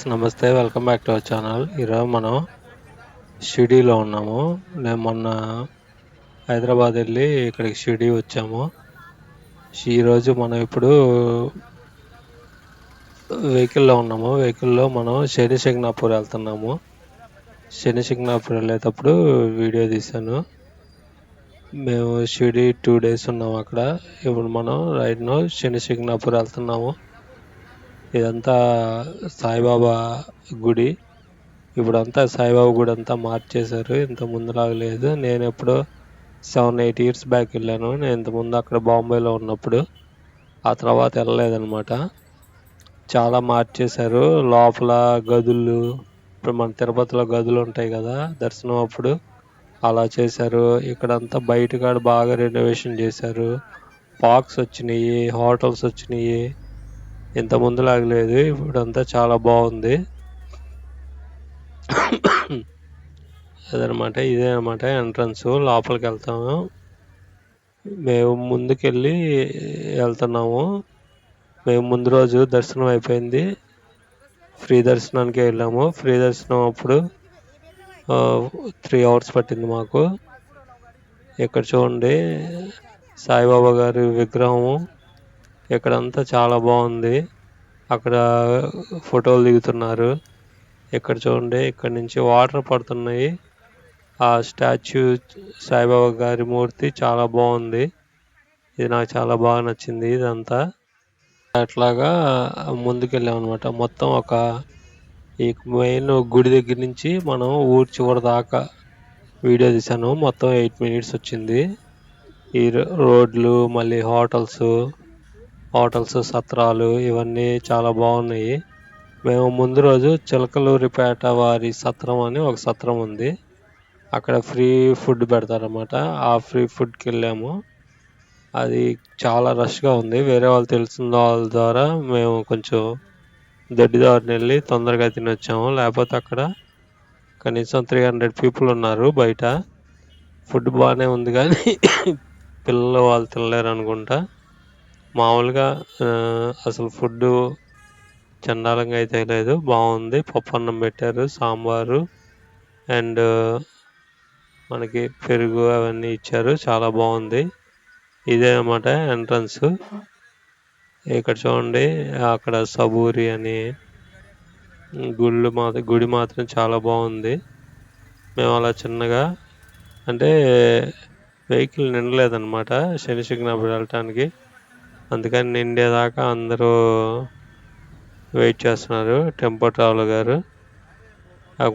Friends నమస్తే. Welcome back to our channel. ఈరోజు మనం షిరిడీలో ఉన్నాము. నేను మొన్న హైదరాబాద్ వెళ్ళి ఇక్కడికి షిడీ వచ్చాము. ఈరోజు మనం ఇప్పుడు వెహికల్లో ఉన్నాము. వెహికల్లో మనం శని సింగ్నాపూర్ వెళ్తున్నాము. శని సింగ్నాపూర్ వెళ్ళేటప్పుడు వీడియో తీశాను. మేము షిరిడీ టూ డేస్ ఉన్నాము అక్కడ. ఇప్పుడు మనం రైట్ నో శని సింగ్నాపూర్ వెళ్తున్నాము. ఇదంతా సాయిబాబా గుడి. ఇప్పుడంతా సాయిబాబా గుడి అంతా మార్చేశారు. ఇంత ముందులాగా లేదు. నేను ఎప్పుడో సెవెన్ ఎయిట్ ఇయర్స్ బ్యాక్ వెళ్ళాను. నేను ఇంతకుముందు అక్కడ బాంబేలో ఉన్నప్పుడు. ఆ తర్వాత వెళ్ళలేదన్నమాట. చాలా మార్చేశారు. లోపల గదులు ఇప్పుడు మన తిరుపతిలో గదులు ఉంటాయి కదా దర్శనం అప్పుడు అలా చేశారు. ఇక్కడంతా బయట కాడ బాగా రెనోవేషన్ చేశారు. పార్క్స్ వచ్చినాయి హోటల్స్ వచ్చినాయి. ఇంత ముందులాగా లేదు ఇప్పుడంతా చాలా బాగుంది. అదనమాట ఇదే అనమాట ఎంట్రన్స్ లోపలికి వెళ్తాము. మేము ముందుకెళ్ళి వెళ్తున్నాము. మేము ముందు రోజు దర్శనం అయిపోయింది. ఫ్రీ దర్శనానికి వెళ్ళాము. ఫ్రీ దర్శనం అప్పుడు త్రీ అవర్స్ పట్టింది మాకు. ఇక్కడ చూడండి సాయిబాబా గారి విగ్రహము. ఇక్కడంతా చాలా బాగుంది. అక్కడ ఫోటోలు దిగుతున్నారు. ఇక్కడ చూడండి ఇక్కడ నుంచి వాటర్ పడుతున్నాయి. ఆ స్టాచ్యూ సాయిబాబా గారి మూర్తి చాలా బాగుంది. ఇది నాకు చాలా బాగా నచ్చింది ఇదంతా. అట్లాగా ముందుకెళ్ళాం అనమాట మొత్తం ఒక ఈ మెయిన్ గుడి దగ్గర నుంచి మనం ఊరి చివరి దాకా వీడియో తీసాను మొత్తం ఎయిట్ మినిట్స్ వచ్చింది. ఈ రోడ్లు మళ్ళీ హోటల్స్ హోటల్స్ సత్రాలు ఇవన్నీ చాలా బాగున్నాయి. మేము ముందు రోజు చిలకలూరిపేట వారి సత్రం అని ఒక సత్రం ఉంది. అక్కడ ఫ్రీ ఫుడ్ పెడతారన్నమాట. ఆ ఫ్రీ ఫుడ్కి వెళ్ళాము. అది చాలా రష్గా ఉంది. వేరే వాళ్ళు తెలిసిన వాళ్ళ ద్వారా మేము కొంచెం దొడ్డిదారిని వెళ్ళి తొందరగా తినొచ్చాము. లేకపోతే అక్కడ కనీసం త్రీ హండ్రెడ్ పీపుల్ ఉన్నారు బయట. ఫుడ్ బాగానే ఉంది కానీ పిల్లలు వాళ్ళు తినలేరు అనుకుంటా. మామూలుగా అసలు ఫుడ్ చండాలంగా అయితే లేదు. బాగుంది. పప్పు అన్నం పెట్టారు సాంబారు అండ్ మనకి పెరుగు అవన్నీ ఇచ్చారు. చాలా బాగుంది. ఇదే అన్నమాట ఎంట్రన్స్. ఇక్కడ చూడండి అక్కడ సబూరి అని గుళ్ళు మాత్రం గుడి మాత్రం చాలా బాగుంది. మేము అలా చిన్నగా అంటే వెహికల్ నిండలేదన్నమాట శని సిగ్నాపురం వెళ్ళటానికి. అందుకని నిండేదాకా అందరూ వెయిట్ చేస్తున్నారు టెంపో ట్రావెల్ గారు.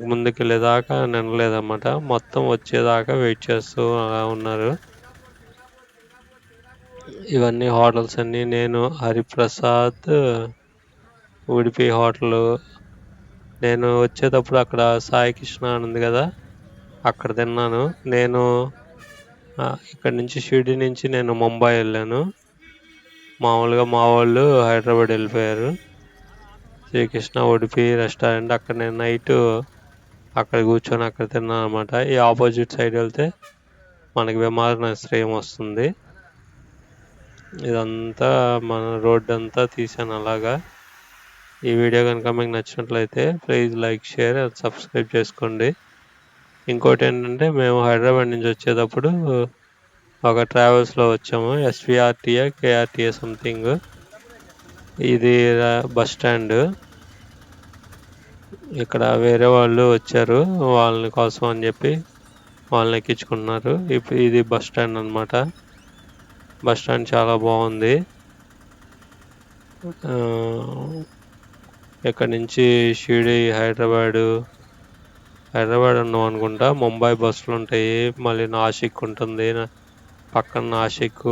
ముందుకు వెళ్ళేదాకా నిండలేదన్నమాట మొత్తం వచ్చేదాకా వెయిట్ చేస్తూ అలా ఉన్నారు. ఇవన్నీ హోటల్స్ అన్నీ నేను హరిప్రసాద్ ఉడిపి హోటల్. నేను వచ్చేటప్పుడు అక్కడ సాయి కృష్ణ అని ఉంది కదా అక్కడ తిన్నాను. నేను ఇక్కడ నుంచి షిరిడి నుంచి నేను ముంబై వెళ్ళాను. మామూలుగా మా వాళ్ళు హైదరాబాద్ వెళ్ళిపోయారు. శ్రీకృష్ణ ఉడిపి రెస్టారెంట్ అక్కడ నేను నైట్ అక్కడ కూర్చొని అక్కడ తిన్నాను అనమాట ఈ ఆపోజిట్ సైడ్ వెళ్తే మనకి విమానాశ్రయం వస్తుంది. ఇదంతా మన రోడ్ అంతా తీసాను అలాగా. ఈ వీడియో కనుక మీకు నచ్చినట్లయితే please like share and subscribe చేసుకోండి. ఇంకోటి ఏంటంటే మేము హైదరాబాద్ నుంచి వచ్చేటప్పుడు ఒక ట్రావెల్స్లో వచ్చాము. ఎస్విఆర్టీఏ కేఆర్టీఏ సంథింగ్ ఇది బస్ స్టాండ్ ఇక్కడ వేరే వాళ్ళు వచ్చారు. వాళ్ళని కోసం అని చెప్పి వాళ్ళని ఎక్కించుకున్నారు. ఇప్పుడు ఇది బస్ స్టాండ్ అనమాట బస్ స్టాండ్ చాలా బాగుంది. ఇక్కడ నుంచి షిరిడి హైదరాబాదు హైదరాబాద్ ఉన్నాం అనుకుంటా. ముంబై బస్సులు ఉంటాయి. మళ్ళీ నాసిక్ ఉంటుంది. పక్కన నాసిక్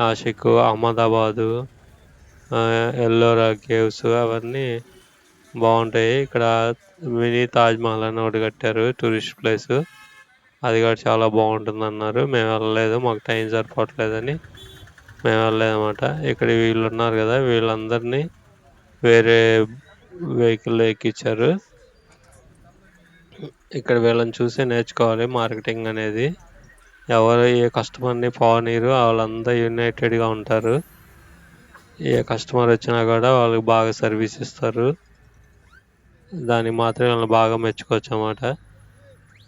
నాసిక్ అహ్మదాబాదు ఎల్లోరా కేవ్స్ అవన్నీ బాగుంటాయి. ఇక్కడ మినీ తాజ్మహల్ అని ఒకటి కట్టారు టూరిస్ట్ ప్లేస్. అది కూడా చాలా బాగుంటుంది అన్నారు మేము వెళ్ళలేదు మాకు టైం సరిపోవట్లేదని మేము వెళ్ళలేదన్నమాట. ఇక్కడ వీళ్ళు ఉన్నారు కదా వీళ్ళందరినీ వేరే వెహికల్లో ఎక్కించారు ఇక్కడ వీళ్ళని చూసే నేర్చుకోవాలి మార్కెటింగ్ అనేది. ఎవరు ఏ కస్టమర్ని పోనీరు వాళ్ళంతా యునైటెడ్గా ఉంటారు. ఏ కస్టమర్ వచ్చినా కూడా వాళ్ళకి బాగా సర్వీస్ ఇస్తారు. దానికి మాత్రం వాళ్ళని బాగా మెచ్చుకోవచ్చు అన్నమాట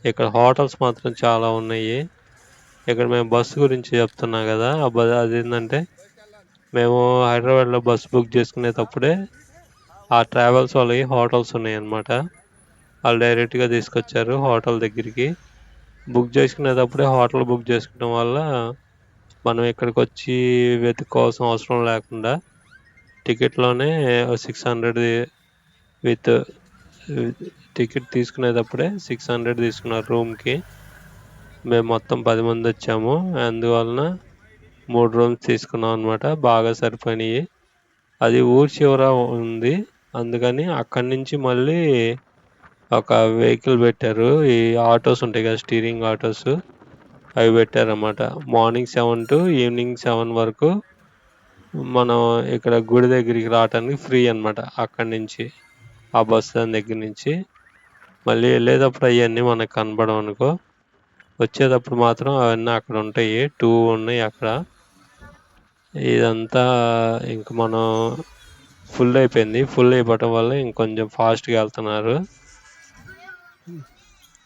ఇక్కడ హోటల్స్ మాత్రం చాలా ఉన్నాయి. ఇక్కడ మేము బస్సు గురించి చెప్తున్నాం కదా ఆ బ అది ఏంటంటే మేము హైదరాబాద్లో బస్సు బుక్ చేసుకునేటప్పుడే ఆ ట్రావెల్స్ వాళ్ళకి హోటల్స్ ఉన్నాయి అన్నమాట వాళ్ళు డైరెక్ట్గా తీసుకొచ్చారు హోటల్ దగ్గరికి. బుక్ చేసుకునేటప్పుడే హోటల్ బుక్ చేసుకోవడం వల్ల మనం ఇక్కడికి వచ్చి వెతుక్కోవాల్సిన అవసరం లేకుండా టికెట్లోనే సిక్స్ హండ్రెడ్ విత్ టికెట్ తీసుకునేటప్పుడే సిక్స్ హండ్రెడ్ తీసుకున్నారు రూమ్కి. మేము మొత్తం పది మంది వచ్చాము. అందువలన మూడు రూమ్స్ తీసుకున్నాం అనమాట బాగా సరిపోయినాయి. అది ఊరి చివర ఉంది. అందుకని అక్కడి నుంచి మళ్ళీ ఒక వెహికల్ పెట్టారు. ఈ ఆటోస్ ఉంటాయి కదా స్టీరింగ్ ఆటోస్. అవి పెట్టారన్నమాట. Morning seven to evening seven వరకు మనం ఇక్కడ గుడి దగ్గరికి రావడానికి ఫ్రీ అనమాట అక్కడి నుంచి ఆ బస్ దాని దగ్గర నుంచి. మళ్ళీ వెళ్ళేటప్పుడు అవన్నీ మనకు కనపడం అనుకో. వచ్చేటప్పుడు మాత్రం అవన్నీ అక్కడ ఉంటాయి. టూ ఉన్నాయి అక్కడ. ఇదంతా ఇంక మనం ఫుల్ అయిపోయింది. ఫుల్ అయిపోవటం వల్ల ఇంకొంచెం ఫాస్ట్గా వెళ్తున్నారు.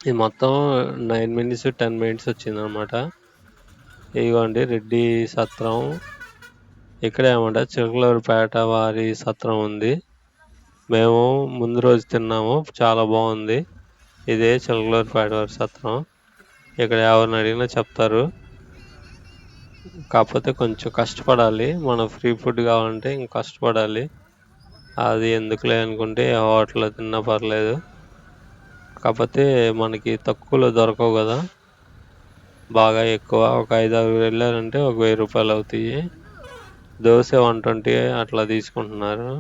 ఇది మొత్తం నైన్ మినిట్స్ టెన్ మినిట్స్ వచ్చింది అనమాట ఇదిగోండి రెడ్డి సత్రం. ఇక్కడే అనమాట చిలకలూరుపేట వారి సత్రం ఉంది. మేము ముందు రోజు తిన్నాము చాలా బాగుంది. ఇదే చిలకలూరుపేట వారి సత్రం. ఇక్కడ ఎవరిని అడిగినా చెప్తారు. కాకపోతే కొంచెం కష్టపడాలి. మనం ఫ్రీ ఫుడ్ కావాలంటే ఇంక కష్టపడాలి. అది ఎందుకులే అనుకుంటే హోటల్లో తిన్నా పర్లేదు. కాకపోతే మనకి తక్కువలో దొరకవు కదా. బాగా ఎక్కువ ఒక ఐదు ఆరు వెళ్ళారంటే ఒక వెయ్యి రూపాయలు అవుతాయి. దోశ వన్ ట్వంటీ అట్లా తీసుకుంటున్నారు.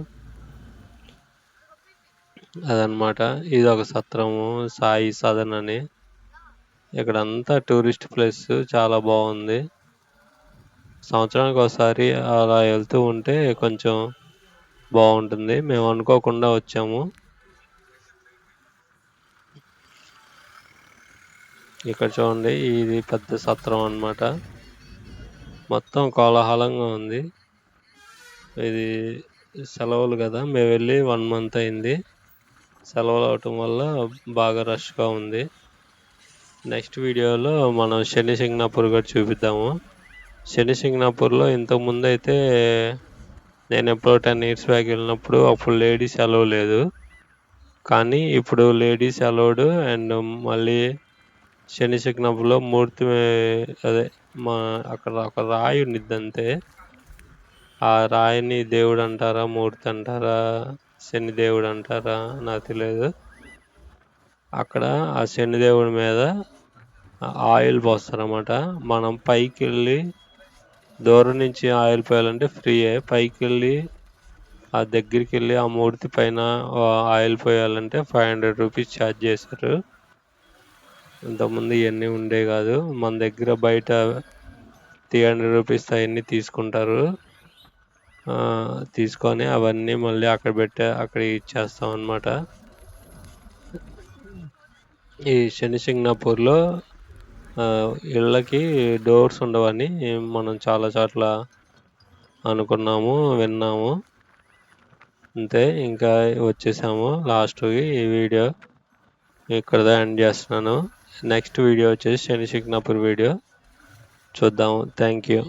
అదనమాట ఇది ఒక సత్రము సాయి సదన్ అని. ఇక్కడంతా టూరిస్ట్ ప్లేస్ చాలా బాగుంది. సంవత్సరానికి ఒకసారి అలా వెళ్తూ ఉంటే కొంచెం బాగుంటుంది. మేము అనుకోకుండా వచ్చాము. ఇక్కడ చూడండి ఇది పెద్ద సత్రం అన్నమాట. మొత్తం కోలాహలంగా ఉంది. ఇది సెలవులు కదా మేము వెళ్ళి వన్ మంత్ అయింది. సెలవులు అవటం వల్ల బాగా రష్గా ఉంది. నెక్స్ట్ వీడియోలో మనం శని సింగ్నాపూర్ కూడా చూపిద్దాము. శని సింగ్నాపూర్లో ఇంతకుముందు అయితే నేను ఎప్పుడో టెన్ ఇయర్స్ బ్యాక్ వెళ్ళినప్పుడు అప్పుడు లేడీస్ అలవ్ లేదు. కానీ ఇప్పుడు లేడీస్ అలౌడ్ అండ్ మళ్ళీ శని మూర్తి అదే మా అక్కడ ఒక రాయి ఉండిద్దంతే ఆ రాయిని దేవుడు అంటారా మూర్తి అంటారా శని దేవుడు అంటారా నాకు తెలియదు. అక్కడ ఆ శని దేవుడి మీద ఆయిల్ పోస్తారన్నమాట. మనం పైకి వెళ్ళి దూరం నుంచి ఆయిల్ పోయాలంటే ఫ్రీయే పైకి వెళ్ళి ఆ దగ్గరికి వెళ్ళి ఆ మూర్తి పైన ఆయిల్ పోయాలంటే ఫైవ్ హండ్రెడ్ రూపీస్ ఛార్జ్ చేశారు. ఇంతకుముందు ఇవన్నీ ఉండే కాదు. మన దగ్గర బయట త్రీ హండ్రెడ్ రూపీస్ అవన్నీ తీసుకుంటారు. తీసుకొని అవన్నీ మళ్ళీ అక్కడ పెట్టే అక్కడ ఇచ్చేస్తాం అనమాట ఈ శనిసింగ్నాపూర్లో ఇళ్ళకి డోర్స్ ఉండవని మనం చాలా చోట్ల అనుకున్నాము విన్నాము. అంతే ఇంకా వచ్చేసాము. లాస్ట్కి ఈ వీడియో ఇక్కడ ఎండ్ చేస్తున్నాను. నెక్స్ట్ వీడియో వచ్చేసి శని వీడియో చూద్దాము థ్యాంక్ యూ